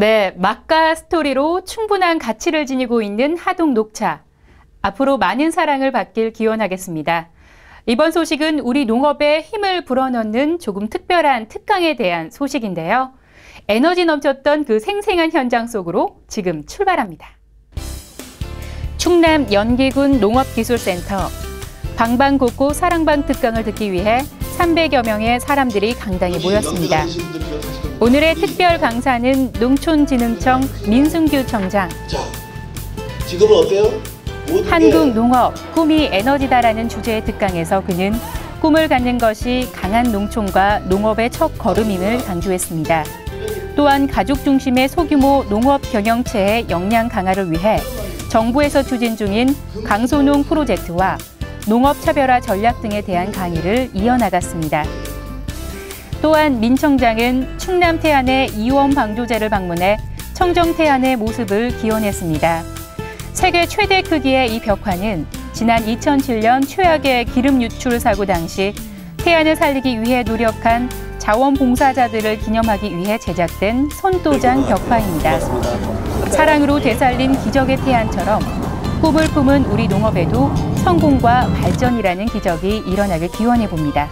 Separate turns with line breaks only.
네, 맛과 스토리로 충분한 가치를 지니고 있는 하동 녹차. 앞으로 많은 사랑을 받길 기원하겠습니다. 이번 소식은 우리 농업에 힘을 불어넣는 조금 특별한 특강에 대한 소식인데요. 에너지 넘쳤던 그 생생한 현장 속으로 지금 출발합니다. 충남 연기군 농업기술센터 방방곡곡 사랑방 특강을 듣기 위해 300여 명의 사람들이 강당에 모였습니다. 오늘의 특별 강사는 농촌진흥청 민승규 청장.
지금은 어때요?
한국 농업 꿈이 에너지다라는 주제의 특강에서 그는 꿈을 갖는 것이 강한 농촌과 농업의 첫 걸음임을 강조했습니다. 또한 가족 중심의 소규모 농업 경영체의 역량 강화를 위해 정부에서 추진 중인 강소농 프로젝트와 농업 차별화 전략 등에 대한 강의를 이어나갔습니다. 또한 민 청장은 충남 태안의 이원 방조제를 방문해 청정 태안의 모습을 기원했습니다. 세계 최대 크기의 이 벽화는 지난 2007년 최악의 기름 유출 사고 당시 태안을 살리기 위해 노력한 자원봉사자들을 기념하기 위해 제작된 손도장 벽화입니다. 사랑으로 되살린 기적의 태안처럼 꿈을 품은 우리 농업에도 성공과 발전이라는 기적이 일어나길 기원해 봅니다.